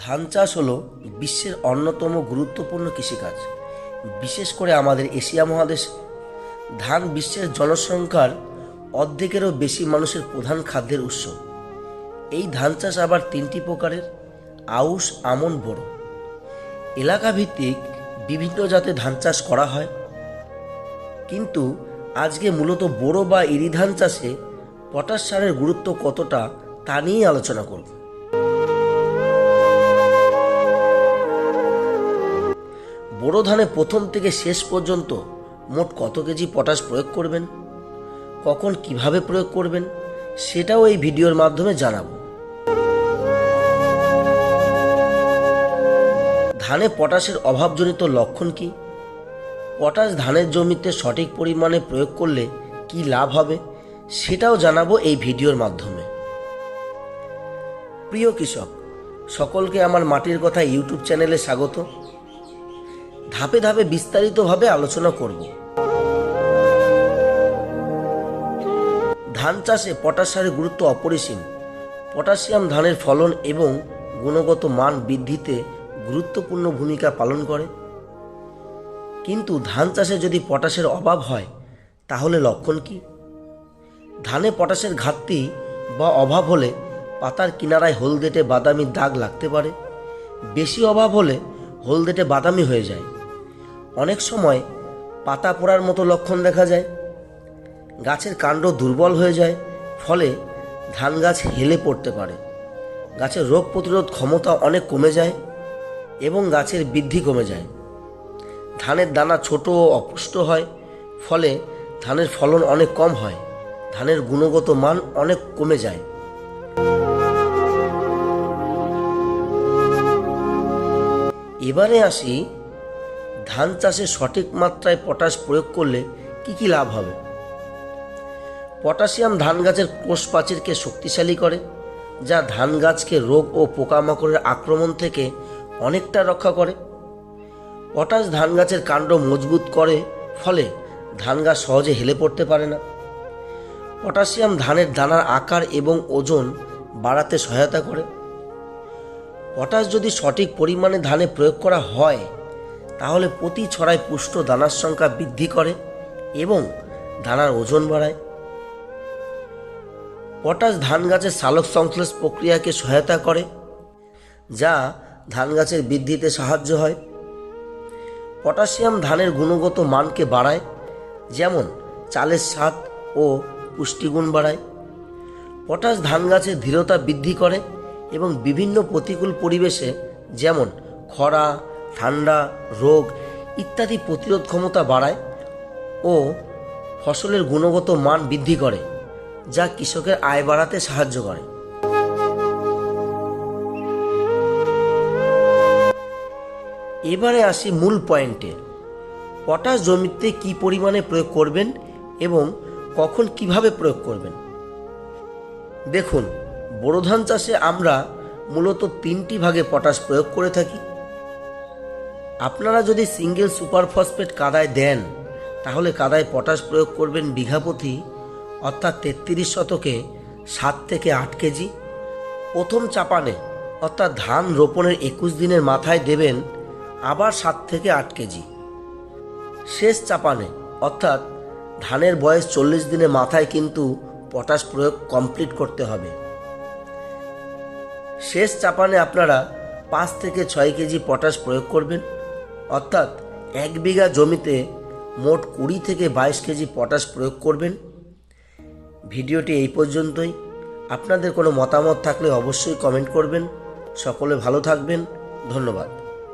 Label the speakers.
Speaker 1: ধান চাষ হলো বিশ্বের অন্যতম গুরুত্বপূর্ণ কৃষিকাজ, বিশেষ করে আমাদের এশিয়া মহাদেশ। ধান বিশ্বের জনসংখ্যার অর্ধেকেরও বেশি মানুষের প্রধান খাদ্যের উৎস। এই ধান চাষ আবার তিনটি প্রকারের, আউশ, আমন বড় এলাকা ভিত্তিক বিভিন্ন জাতের ধান চাষ করা হয়। কিন্তু আজকে মূলত বোরো বা ইরি ধান চাষে পটাশ সারের গুরুত্ব কতটা তা নিয়েই আলোচনা করব। বোরো ধানে প্রথম থেকে শেষ পর্যন্ত মোট কত কেজি পটাশ প্রয়োগ করবেন? কখন কীভাবে প্রয়োগ করবেন? সেটাও এই ভিডিওর মাধ্যমে জানাব। ধানে পটাশের অভাবজনিত লক্ষণ কি? পটাশ ধানের জমিতে সঠিক পরিমাণে প্রয়োগ করলে কি লাভ হবে? সেটাও জানাব এই ভিডিওর মাধ্যমে। প্রিয় কৃষক, সকলকে আমার মাটির কথা ইউটিউব চ্যানেলে স্বাগত। ধাপে ধাপে বিস্তারিতভাবে আলোচনা করব। ধান চাষে পটাশ গুরুত্ব অপরিসীম। পটাশিয়াম ধানের ফলন এবং গুণগত মান বৃদ্ধিতে গুরুত্বপূর্ণ ভূমিকা পালন করে। কিন্তু ধান চাষে যদি পটাশের অভাব হয়, তাহলে লক্ষণ কি? ধানে পটাশের ঘাটতি বা অভাব হলে পাতার কিনারায় হলদেটে বাদামি দাগ লাগতে পারে। বেশি অভাব হলে হলদেটে বাদামি হয়ে যায়। অনেক সময় পাতা পোড়ার মতো লক্ষণ দেখা যায়। গাছের কাণ্ড দুর্বল হয়ে যায়, ফলে ধান গাছ হেলে পড়তে পারে। গাছের রোগ প্রতিরোধ ক্ষমতা অনেক কমে যায় এবং গাছের বৃদ্ধি কমে যায়। ধানের দানা ছোট ও অপুষ্ট হয়, ফলে ধানের ফলন অনেক কম হয়, ধানের গুণগত মান অনেক কমে যায়। এবারে আসি ধান চাষে সঠিক মাত্রায় পটাশ প্রয়োগ করলে কি কি লাভ হবে? পটাশিয়াম ধান গাছের কোষ প্রাচীরকে শক্তিশালী করে, যা ধান গাছকে রোগ ও পোকামাকড়ের আক্রমণ থেকে অনেকটা রক্ষা করে। পটাশ ধান গাছের কাণ্ড মজবুত করে, ফলে ধান গাছ সহজে হেলে পড়তে পারে না। পটাশিয়াম ধানের দানার আকার এবং ওজন বাড়াতে সহায়তা করে। পটাশ যদি সঠিক পরিমাণে ধানে প্রয়োগ করা হয় তাহলে প্রতি ছড়ায় পুষ্ট দানার সংখ্যা বৃদ্ধি করে এবং দানার ওজন বাড়ায়। পটাশ ধান গাছের সালোক সংশ্লেষ প্রক্রিয়াকে সহায়তা করে, যা ধান গাছের বৃদ্ধিতে সাহায্য হয়। পটাশিয়াম ধানের গুণগত মানকে বাড়ায়, যেমন চালের স্বাদ ও পুষ্টিগুণ বাড়ায়। পটাশ ধান গাছের ধীরতা বৃদ্ধি করে এবং বিভিন্ন প্রতিকূল পরিবেশে, যেমন খরা ঠান্ডা, রোগ ইত্যাদি প্রতিরোধ ক্ষমতা বাড়ায় ও ফসলের গুণগত মান বৃদ্ধি করে, যা কৃষকের আয় বাড়াতে সাহায্য করে। এবারে আসি মূল পয়েন্টে। পটাশ জমিতে কি পরিমাণে প্রয়োগ করবেন এবং কখন কীভাবে প্রয়োগ করবেন? দেখুন, বোরো ধান চাষে আমরা মূলত তিনটি ভাগে পটাশ প্রয়োগ করে থাকি। আপনারা যদি সিঙ্গেল সুপার ফসফেট কাদায় দেন, তাহলে কাদায় পটাশ প্রয়োগ করবেন বিঘা প্রতি, অর্থাৎ তেত্রিশ শতকে সাত থেকে আট কেজি। প্রথম চাপানে, অর্থাৎ ধান রোপণের একুশ দিনের মাথায় দেবেন আবার সাত থেকে আট কেজি। শেষ চাপানে, অর্থাৎ ধানের বয়স চল্লিশ দিনের মাথায় কিন্তু পটাশ প্রয়োগ কমপ্লিট করতে হবে। শেষ চাপানে আপনারা পাঁচ থেকে ছয় কেজি পটাশ প্রয়োগ করবেন। অর্থাৎ এক বিঘা জমিতে মোট কুড়ি থেকে বাইশ কেজি পটাশ প্রয়োগ করবেন। ভিডিওটি এই পর্যন্তই। আপনাদের কোনো মতামত থাকলে অবশ্যই কমেন্ট করবেন। সকলে ভালো থাকবেন। ধন্যবাদ।